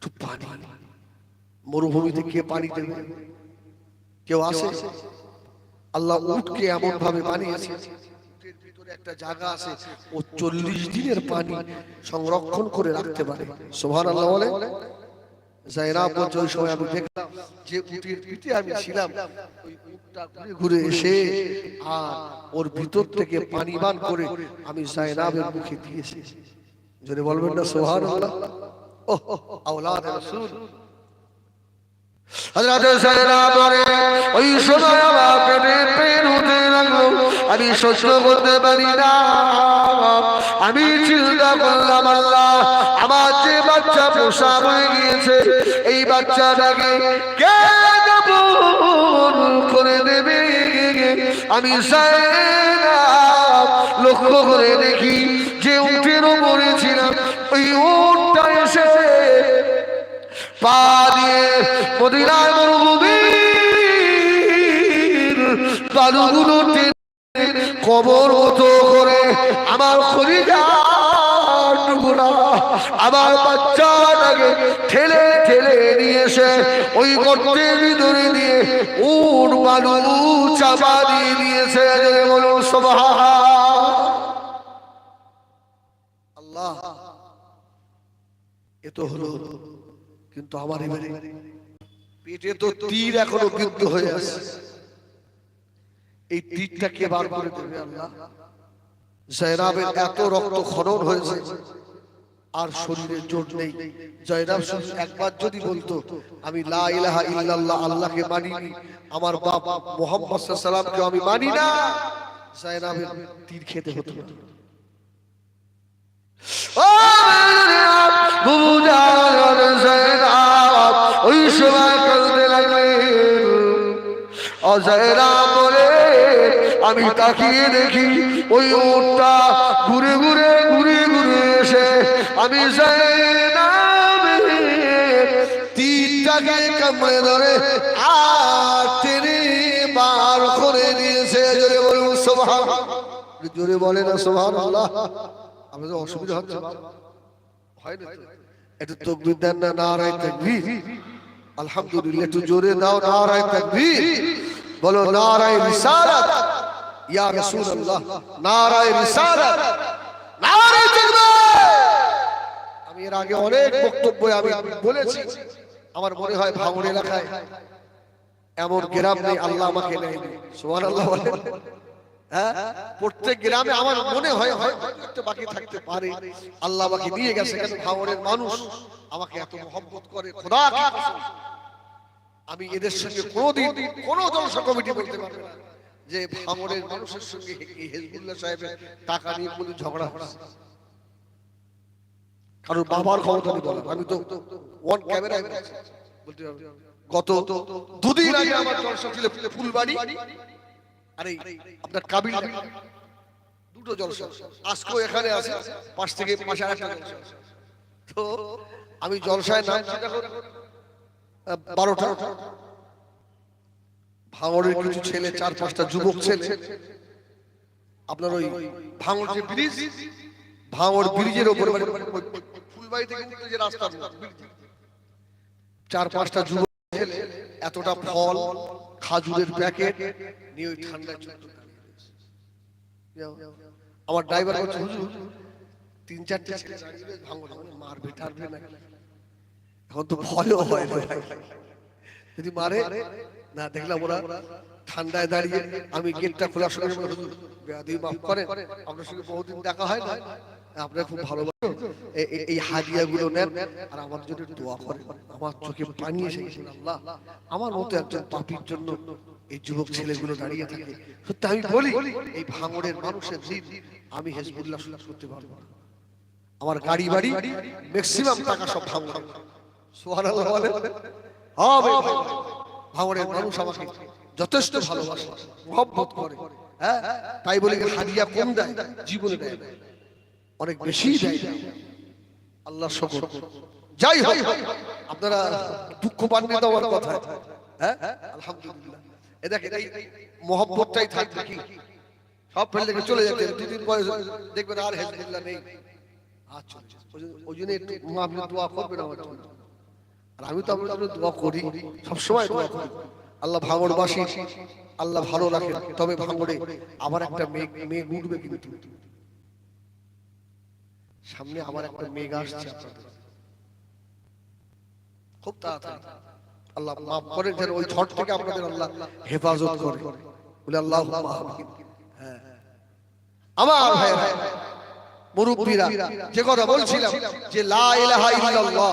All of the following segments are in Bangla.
একটু পানি। মরুভূমিতে কে পানি দেবে? কেউ আসে? আল্লাহ উটকে এমন ভাবে বানিয়েছে একটা আছে চল্লিশ দিনের পানি সংরক্ষণ করে রাখতে পারে। আমি দেখলাম যে আমি ঘুরে এসে আর ওর ভিতর থেকে পানি বান করে আমি জায়নাবের মুখে দিয়েছি। যদি বলবেন না সোহান আল্লাহ ওই আমি সহ্য করতে পারি না। আমি চিন্তা করলাম, আল্লাহ, আমার যে বাচ্চা পোষা হয়ে গিয়েছে, এই বাচ্চাটাকে কে করে দেবে আমি লক্ষ্য করে দেখি পা দিয়ে মদিনায় মরুভূমির বালুগুলো টেনে কবর মতো করে আমার খরিদা আমার বাচ্চাটাকে ঠেলে ঠেলে নিয়ে এসে ওই গর্তের ভিতরে দিয়ে উট বালু চাপা দিয়ে দিয়েছে। সবাহ আল্লাহ, এ তো হলো কিন্তু আমার এবারে পেটে তো তীর এখনও বিদ্ধ হয়ে আছে। এই তীরটা কে বার করে দেবে আল্লাহ। জয়রাবের এত রক্ত খনন হয়েছে। আর শরীরে জোর নেই। জয়রাব শুধু একবার যদি বলতো আমি লা ইলাহা ইল্লাল্লাহ আল্লাহকে মানি আমার বাপ মোহাম্মদ সাল্লামকে আমি মানি না জয়রাবের তীর খেতে হতো না। ও বুবু অজয়রা বলে আমি তাকিয়ে দেখি ওই উটটা ঘুরে ঘুরে ঘুরে ঘুরে এসে আমি কামড়ে ধরে করে জোরে জোরে বলে না অসুবিধা হয় দেন না আলহামদুলিল্লাহ, একটু জোরে দাও, নারায় তাকবীর। বলো নারায় রিসালাত। ইয়া রাসূলুল্লাহ। নারায় রিসালাত। নারায় আমি এর আগে অনেক বক্তব্য আমি বলেছি। আমার মনে হয় ভাঙড় এলাকায় এমন গ্রাম নেই আল্লাহ আমাকে নেই সুবহানাল্লাহ বলেন। হ্যাঁ? প্রত্যেক গ্রামে আমার মনে হয় হয় একটু বাকি থাকতে পারে। আল্লাহ আমাকে নিয়ে গেছে কেন? ভাঙড়ের মানুষ আমাকে এত মহব্বত করে। খোদা। আমি এদের সঙ্গে কোনোদিন কোনো জলসা কমিটি বলতে পারবে না। যে ভাঙরের মানুষের সঙ্গে হেজবুল্লাহ সাহেবের টাকা নিয়ে কোনো ঝগড়া হচ্ছে কারণ বাবার ক্ষমতা নেই বলার আমি তো ওয়ান ক্যামেরায় বলতে পারব। গত দুদিন আগে আমার জলসা ছিল ফুলবাড়ি। আরে আপনার কাবিল দুটো জলসা। আজকেও এখানে আছে। পাশ থেকে পাশে আরেকটা জলসা। তো আমি জলসায় আহ, বারোটা। ভাঙড়ের কিছু ছেলে, চার পাঁচটা যুবক ছেলে, আপনার ওই ব্রিজ ভাঙড় ব্রিজের মানে চার পাঁচটা যুবক ছেলে, এতটা ফল, খাজুরের প্যাকেট নিয়ে ওই ঠান্ডা আমার ড্রাইভার তিন চারটে ছেলে ভাঙড়ে মানে মারবে, টারবে না এখন তো ভয়ও হয় না। যদি মারে না দেখলাম ওরা ঠান্ডায় দাঁড়িয়ে আমি গেটটা খোলার সঙ্গে সঙ্গে হুজুর, মাফ করেন আপনার সঙ্গে বহুদিন দেখা হয় না। আপনার খুব ভালো এই হাদিয়া গুলো নেন আর আমার জন্য দোয়া করেন। আমার চোখে পানি এসে গেছে আল্লাহ। আমার মতো একজন পাপির জন্য এই যুবক ছেলেগুলো দাঁড়িয়ে থাকে। সত্যি আমি বলি এই ভাঙড়ের মানুষের দিন আমি হেজবুল্লাহ শুরু করতে পারব আমার গাড়ি বাড়ি ম্যাক্সিমাম টাকা সব ভাঙড় সুবহানাল্লাহ বলে? হবে। ভাঙড়ের মানুষ আমাকে যথেষ্ট ভালোবাসে মহব্বত করে। হ্যাঁ? তাই বলে হাদিয়া কম দেয়? জীবনে দেয় অনেক বেশি দেয় আল্লাহ শকর যাই হোক আপনারা দুঃখ আমার কথা হ্যাঁ? আলহামদুলিল্লাহ। এ দেখেন এই মহব্বতটাই থাকবে কি? সব ফেলে চলে যেতে দুদিন পরে দেখবেন আর হেজবুল্লাহ নেই। ওই জন্য- একটু আপনি দোয়া করবেন আমার জন্য। আর আমি তো আপনার জন্য দোয়া করি। সবসময় দোয়া করি। আল্লাহ ভাঙড়বাসী আল্লাহ ভালো রাখেন তবে ভাঙড়ে আবার একটা মেঘ মেঘ উঠবে কিন্তু। সামনে আবার একটা মেঘ আসছে খুব তাড়াতাড়ি। আল্লাহ মাফ করেন যেন ওই ঝড় থেকে আপনাদের আল্লাহ হেফাজত করে। বলে আল্লাহ হ্যাঁ। আমার ভাই ভাই, মুরব্বীরা, যে কথা বলছিলাম যে লা ইলাহা ইল্লাল্লাহ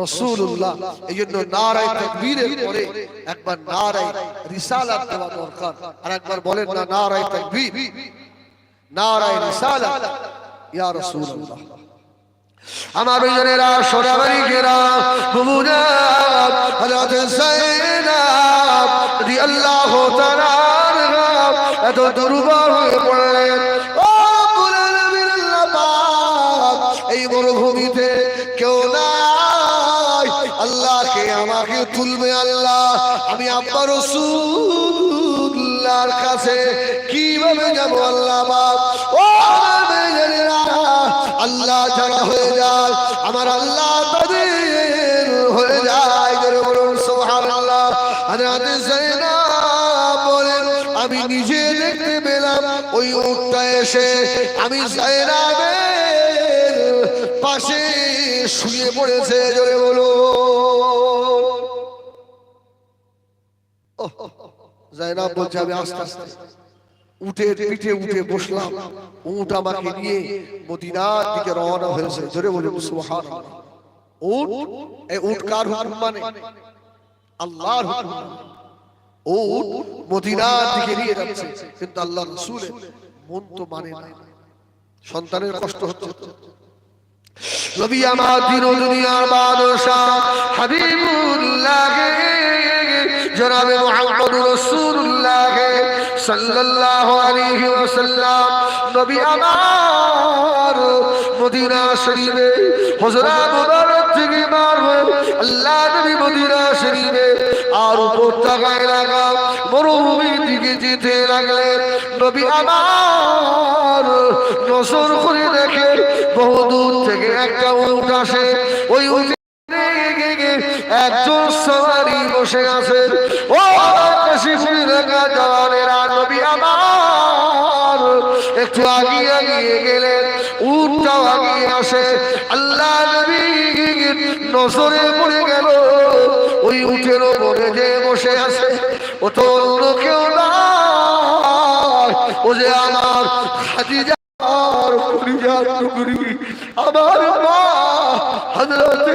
রাসূলুল্লাহ এই জন্য নারায়ে তাকবীরের পরে একবার নারায়ে রিসালাত দেওয়া দরকার। আর একবার বলেন না, নারায়ে তাকবীর। নারায়ে রিসালাত। ইয়া রাসূলুল্লাহ। আমার ওইজনেরা সোনাবাড়ি ঘেরা বুবুনা হযরত সাইয়েদাব রাদিয়াল্লাহু এত দুর্বল হয়ে পড়লেন। ও আল্লাহ এই মরুভূমিতে আমাকে তুলবে আল্লাহ। আমি আব্বা রাসূলুল্লাহর কাছে কীভাবে যাব আল্লাহ ও আল্লাহ যারা হয়ে যায় আমার আল্লাহ তাদের হয়ে যায়। বলুন হযরত যায়নাব বলেন, আমি নিজে দেখতে পেলাম, ওই উটটা এসে আমি যায়নাবের পাশে শুয়ে পড়েছে। জোরে বলুন। বলছে, আমি আস্তে আস্তে উটের পিঠে উঠে বসলাম। উট আমাকে নিয়ে মদিনার দিকে রওনা হয়েছে। জোরে বলে কার হুকুম মানে? আল্লাহর হুকুম। মদিনার দিকে নিয়ে যাচ্ছে। কিন্তু আল্লাহ রাসূলের মন তো মানে না। সন্তানের কষ্ট হচ্ছে। নবী আমার দিন দুনিয়ার হাবিবুল্লাহ জনাবে মুহাম্মদ রাসূলুল্লাহ সাল্লাল্লাহু আলাইহি ওয়াসাল্লাম। নবী আমার মদিনা শরীফে মুবারক থেকে আল্লাহ নবী মদিনা শরীফে আর লাগা দিকে যেতে লাগলেন। নবী আমার নজর করে দেখে বহু দূর থেকে একটা উট আসে। ওই একজন সওয়ারি বসে আছে ও কাশিপুরি লেখা জওয়ানেরা নবী আমার। একটু আগিয়ে আগিয়ে গেলেন উটটাও আগিয়ে আসে। আল্লাহ নবী নজরে পড়ে গেল। ওই উটের ওপরে যে বসে আছে, ও তো অন্য কেউ না ও যে আমার খাদিজা আমার মা, হযরতে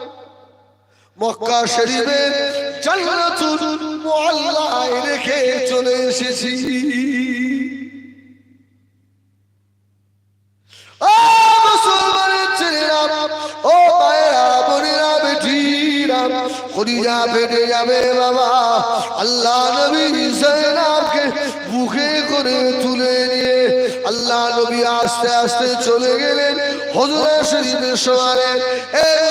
মক্কা শরীফে জান্নাতুল মুআল্লায় রেখে চলে এসেছি। কলিজা ফেটে যাবে বাবা। আল্লাহ নবী জাইনাবকে বুকে করে তুলে নিয়ে আল্লাহ নবী আস্তে আস্তে চলে গেলেন হজরে শরীফের সমানে। এই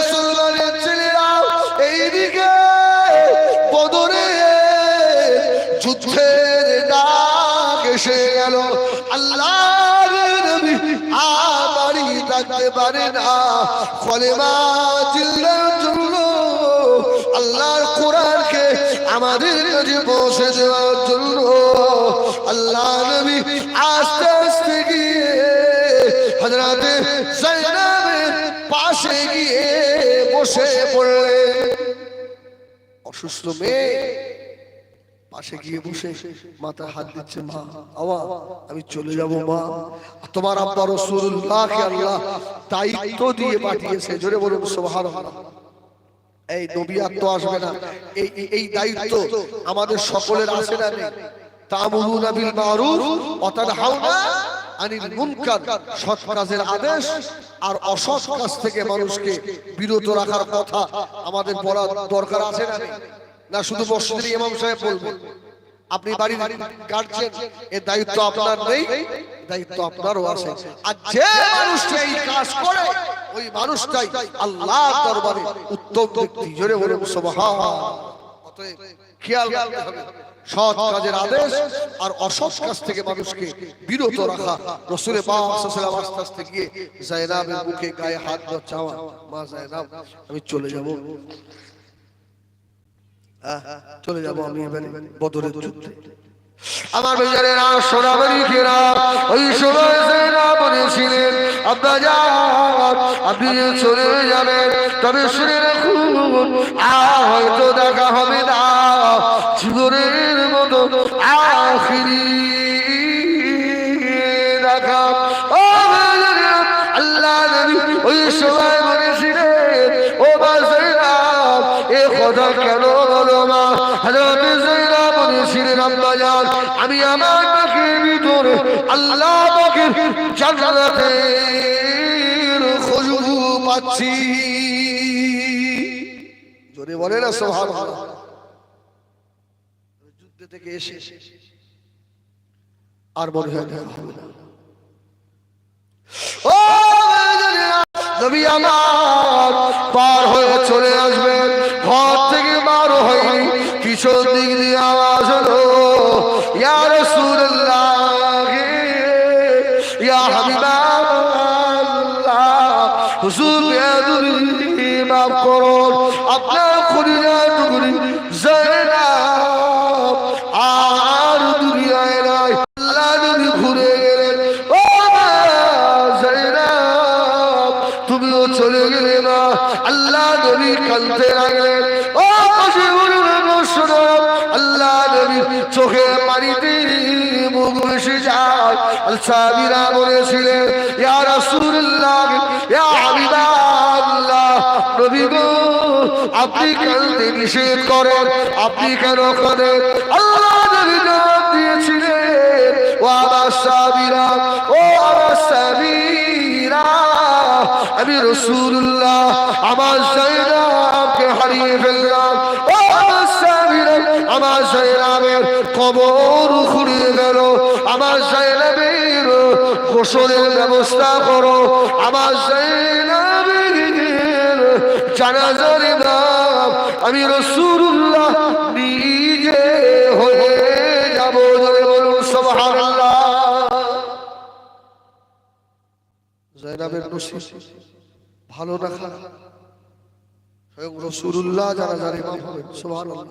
এসে গেল। আল্লাহ বাড়ি থাকতে পারে না। কলেমা চিল্লার জন্য আল্লাহর কোরআনকে আমাদের কাছে পৌঁছে দেওয়ার জন্য আল্লাহ নবী আস্তে আস্তে গিয়ে হজরতে জাইনাবের পাশে গিয়ে বসে পড়লেন। অসুস্থ মেয়ে পাশে গিয়ে বসে মাথায় হাত দিচ্ছে মা। আওয়া আমি চলে যাব মা। তোমার আব্বা রসুল্লাহকে আল্লাহ দায়িত্ব দিয়ে পাঠিয়েছে। জোরে বলুন সুবহানাল্লাহ। এই নবী আর তো আসবে না। এই এই- দায়িত্ব আমাদের সকলের আছে না নেই। তামুরুনা বিল মারুফ ওয়া আনিল মুনকার। সৎ কাজের আদেশ আর অসৎ কাজ থেকে মানুষকে বিরত রাখার কথা আমাদের বলার দরকার আছে না? না শুধু মসজিদের ইমাম সাহেব বলবেন। আপনি বাড়ির গার্জেন এর দায়িত্ব আপনার নেই দায়িত্ব আপনারও আছে। আর যে মানুষটা এই কাজ করে ওই মানুষটাই আল্লাহ দরবারে উত্তম ব্যক্তি জোরে বলুন সুবহান। অতএব খেয়াল রাখতে হবে। সৎ কাজের আদেশ আর অসৎ কাজ থেকে মানুষকে বিরত রাখা। রসুলের আলাইহি আস্তে আস্তে গিয়ে জায়নাবের মুখে গায়ে হাত চাওয়া। মা জায়নাব আমি চলে যাব। চলে যাব আমি এবারে বদরের যুদ্ধে। আমার বেজারে না সোনাবাড়ি কেরা ওই সময় না বলেছিলেন যান, আপনি যে চলে যাবেন, তবে শুনে রাখুন, আর হয়তো দেখা হবে না। জীবনের মতো আখিরি। আমি আমার পাখির ভিতরে আল্লাহ পাখির জান্নাতের খুশবু পাচ্ছি। জোরে বলে না, সুবহানাল্লাহ। যুদ্ধ থেকে এসে আর মনে হয় দেখা হবে না ও নবী আমার, পার হয়ে চলে আসবেন, ঘর থেকে বার হয়নি পিছন দিক দিয়ে নবী লাগলেন। ও পাশে আল্লাহ নবী চোখে পানিতে মুখ যায়। আল সাবিরা বলেছিলেন, ইয়া রাসূলুল্লাহ, ইয়া হাবিবাল্লাহ, নবী গো, আপনি কাঁদতে নিষেধ করেন, আপনি কেন কাঁদেন? আল্লাহ নবী জবাব দিয়েছিলেন, ও আমার আমি রসুল্লাহ আমার জায়নাবকে হারিয়ে ফেললাম। আমার জায়নাবের কবর খুঁড়িয়ে গেল। আমার জায়নাবের গোসলের ব্যবস্থা করো। আমার জায়নাবের জানাজার ইমাম আমি রসুল্লাহ নিজে জয়নাবের নসিব, ভালো খারাপ স্বয়ং রসুল্লাহ যারা যারা ইমাম হবেন, সুবহানাল্লাহ।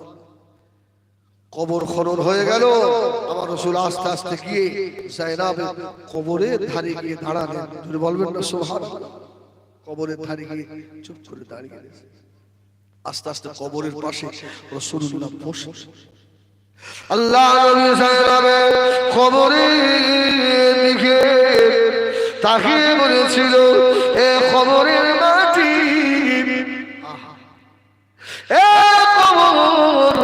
কবর খনন হয়ে গেল, আমার রসুল আস্তে আস্তে গিয়ে জায়নাবের কবরের ধারে গিয়ে দাঁড়ালেন। যদি বলবেন না, সুবহানাল্লাহ। কবরের ধারে গিয়ে চুপ করে দাঁড়িয়ে আস্তে আস্তে কবরের পাশে রসুল্লাহ বসে আল্লাহ নবী সাহেবের খবরের দিকে তাকিয়ে বলেছিল, এ খবরের মাটি। এ খবর,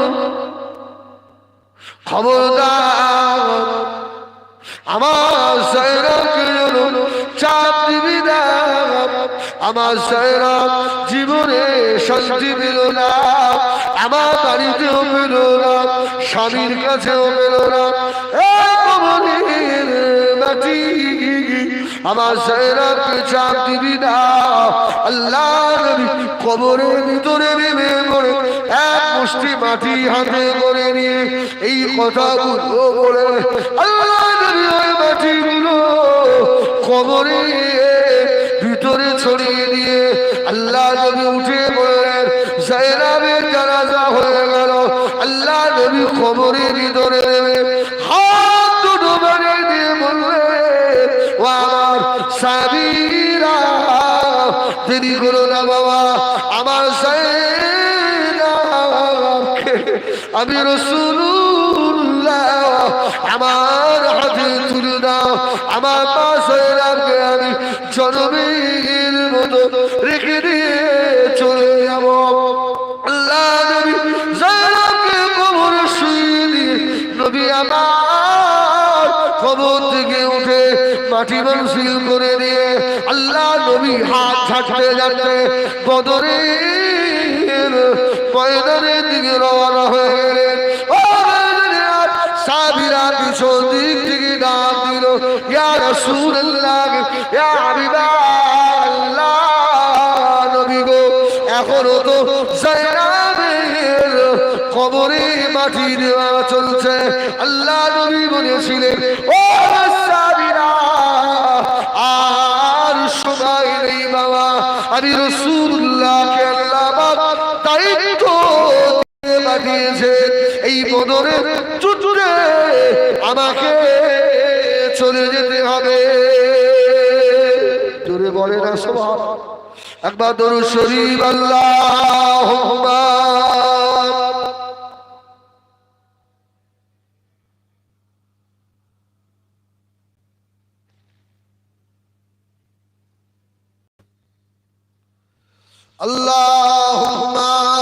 খবরদার, আমার সাহেবকে যেন চাপ দিবি না। আমার সাহেরা জীবনে শান্তি পেল না। আমার বাড়িতেও পেল না, স্বামীর কাছেও পেল না। চাপ দিবি আল্লাহ ভিতরে মাটি এই আল্লাহ ছড়িয়ে দিয়ে আল্লাহ নবী উঠে বললেন জায়নাবের জানাজা হয়ে গেল। আল্লাহ নবী কবরের ভিতরে দেরি করো না বাবা। আমার আমি আমার হাতে তুলে দাও। আমার সাইনাকে আমি জনবীর মতো। রেখে দিয়ে চলে যাব। আমার থেকে উঠে মাটি মনসিল করে দিয়ে নবী হাত ছাড়তে যাচ্ছে। বদরের ময়দানের দিকে রওনা হয়ে গেলেন। সাবিরা পিছন দিক থেকে ডাক দিল, ইয়া রাসূলুল্লাহ, ইয়া হাবিবাল্লাহ, নবী গো, এখনও কবরে মাটি দেওয়া চলছে। আল্লাহ নবী বলেছিলেন, ও আমি রসুল্লাহকে আল্লাহ দায়িত্ব দিয়ে পাঠিয়েছে এই বদরে চুচুরে আমাকে চলে যেতে হবে। জোরে বলে না সবার একবার দরু শরীফ আল্লাহ Allahumma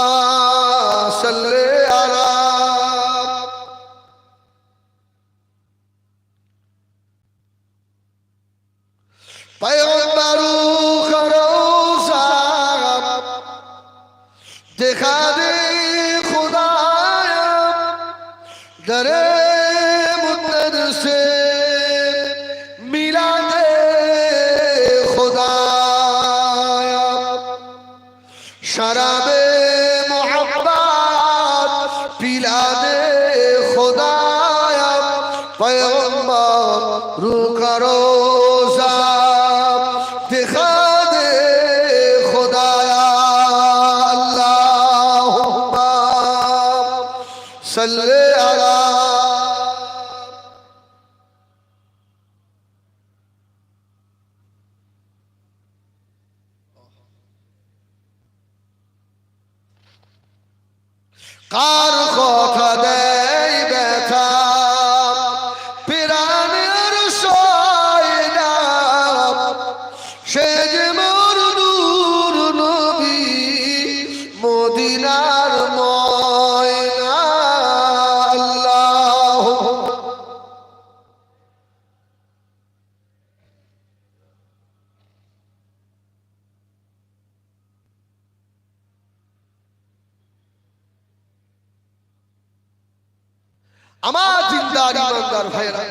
আমার চিন্তার ইমানদার ভাইরা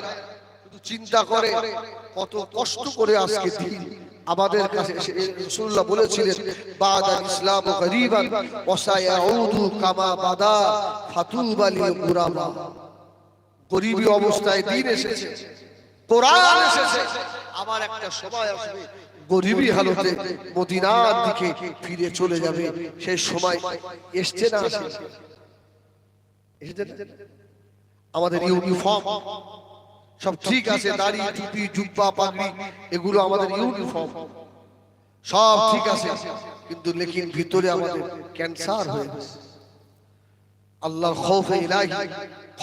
চিন্তা করে কত কষ্ট করে আজকে দিন। আমাদের কাছে রাসূলুল্লাহ বলেছিলেন বাদা ইসলাম গরীবান ওয়াসায়াউদু কামা বাদা ফাতুবা লিল গুরাবা গরিবী অবস্থায় দিন এসেছে কোরআন এসেছে। আমার একটা সময় আসবে গরিবী হালতে মদিনার দিকে ফিরে চলে যাবে। সেই সময় এসছে না আসে। এসেছে না? আমাদের ইউনিফর্ম। সব ঠিক আছে দাঁড়িয়ে টুপি জুব্বা পাগড়ি এগুলো আমাদের ইউনিফর্ম। সব ঠিক আছে কিন্তু লেকিন ভিতরে আমাদের ক্যান্সার হয়ে গেছে। আল্লাহর খৌফ ইলাহি,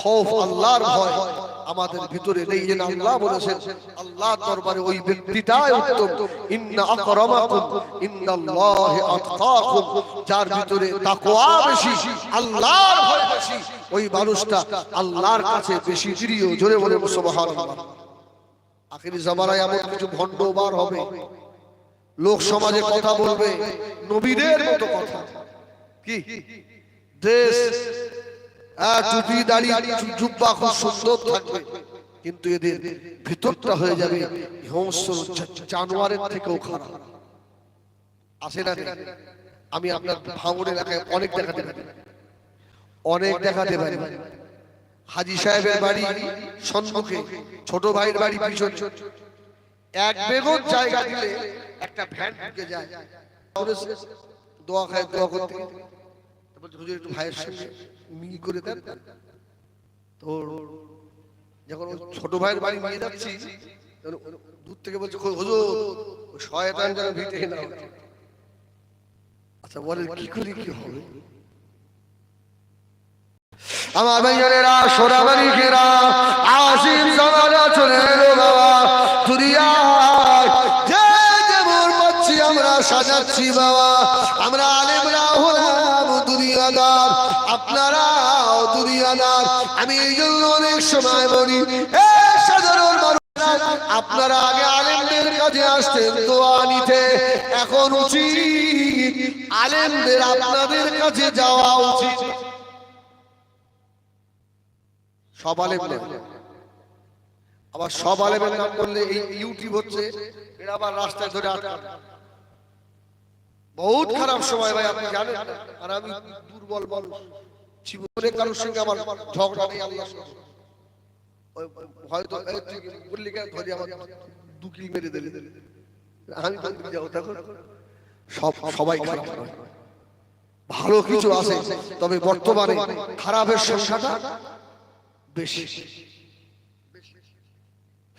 খৌফ আল্লাহর ভয় আমাদের ভিতরে নেই যেন আল্লাহ বলেছেন, আল্লাহ দরবারে ওই ব্যক্তিটাই উত্তম। ইন্না আকরামাকুম, ইন্নাল্লাহি আতকাকুম যার ভিতরে তাকওয়া বেশি, আল্লাহর ভয় বেশি, ওই মানুষটা আল্লাহর কাছে বেশি প্রিয়, জোরে বলে সুবহানাল্লাহ। আখিরি জামানায় এমন কিছু ভণ্ড বার হবে। লোক সমাজে কথা বলবে, নবীদের মতো কথা। কি? দেশ টুপি দাঁড়িয়ে জুব্বা খুব সুন্দর থাকবে। কিন্তু এদের ভিতরটা হয়ে যাবে থেকেও খারাপ। আসে না আমি আপনার এলাকায় অনেক দেখাতে অনেক দেখাতে পারে হাজি সাহেবের বাড়ি সম্মুখে, ছোট ভাইয়ের বাড়ি পিছনে। এক বেগত জায়গা দিলে একটা ভ্যান ঢুকে যায়। দোয়া খায়, দোয়া করতে। ছোট ভাইয়ের বাড়ি নিয়ে যাচ্ছি দূর থেকে বলছে হুজুর শয়তান যেন ভিটে আচ্ছা বলেন, কি করে কি হবে? আমার ভাইয়েরা সোনামারি ঘেরা আসিম সমাজা চলে এলো বাবা সাজাচ্ছি বাবা। আমরা আলেমরা হলাম দুনিয়াদার। আপনারাও দুনিয়াদার। আমি এই জন্য অনেক সময় বলি সাধারণ আপনারা আগে আলেমদের কাছে আসতেন দোয়া নিতে। এখন উচিত আলেমদের আপনাদের কাছে যাওয়া উচিত। সব আলেম আবার সব আলেমের নাম করলে এই ইউটিউব হচ্ছে এটা আবার রাস্তায় ধরে আটকা বহুত খারাপ সময় ভাই, আপনি জানেন। আর আমি দুর্বল মানুষ। জীবনে কারোর সঙ্গে আমার ঝগড়া নেই আল্লাহ হয়তো বললি কেন ধরে আমার দু কিল মেরে দিলে। আমি যাও দেখো। সব, সবাই ভালো কিছু আছে, তবে বর্তমানে খারাপের সংখ্যাটা বেশি।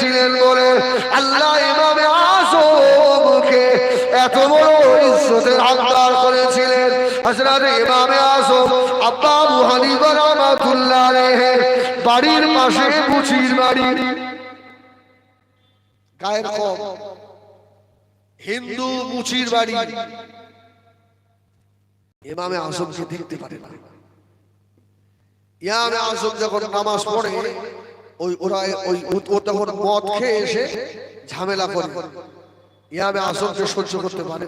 ছিলেন বলে আল্লাহ ইমামে আজমকে এত বড় ইজ্জতের হকদার করেছিলেন। হযরত ইমামে আজম আব্বা আবু হানিফা রহমাতুল্লাহ আলাইহি বাড়ির পাশে মুচির বাড়ি। গায়ের কম। হিন্দু মুচির বাড়ি। ইমামে আজমকে দেখতে পারে না। ইমামে আজম যখন নামাজ পড়ে ওই ওরা ওই ও তখন মদ খেয়ে এসে ঝামেলা করে। ইমামে আজমকে সহ্য করতে পারে।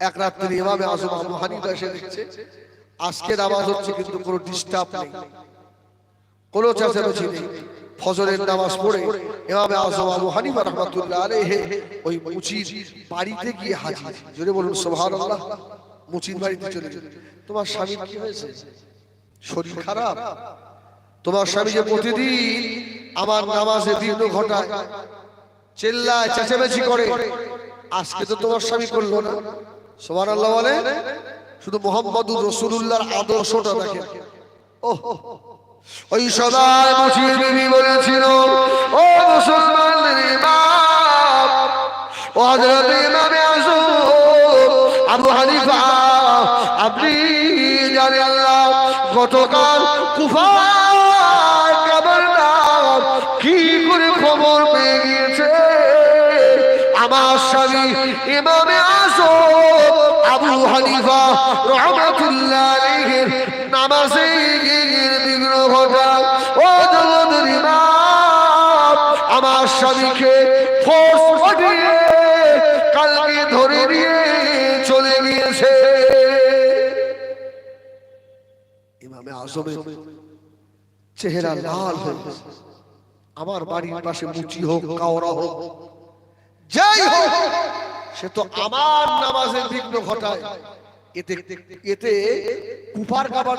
এক রাত্রি ইমামে আজম আবু হানিফা এসে দেখছে আজকে নামাজ হচ্ছে কিন্তু কোনো ডিস্টার্ব নেই। কোনো চেঁচামেচি নেই। ফজরের নামাজ পড়ে এভাবে আজম আবু হানিফা রহমাতুল্লাহ আলাইহি ওই মুচির বাড়িতে গিয়ে হাজির। জোরে বলুন সুবহানাল্লাহ। মুচির বাড়িতে চলে তোমার স্বামীর কি হয়েছে? শরীর খারাপ। তোমার স্বামী যে প্রতিদিন আমার নামাজে বিঘ্ন ঘটায় চেল্লায় চেঁচামেচি করে। আজকে তো তোমার স্বামী করল না। সুবহানাল্লাহ বলে? শুধু মোহাম্মদুর রাসূলুল্লাহর আদর্শটা ওহ ওই সবাই মুছিয়ে বিবি বলেছিল ও মুসলমানদের ইমাম ও হযরত ইমামে আযম আবু হানিফা গতকাল কুফার কি করে খবর পেয়ে গিয়েছে? আমার স্বামী ইমামে আযম আবু হানিফা রহমাতুল্লাহ নামাজে গিয়ে বিঘ্ন ঘটা ও জগতের আমার স্বামীকে আজমের চেহারা লাল হয়ে আমার বাড়ির পাশে মুচি হোক কাওরা হোক। যাই হোক সে তো আমার নামাজের বিঘ্ন ঘটায়। এতে এতে কুপার কাবার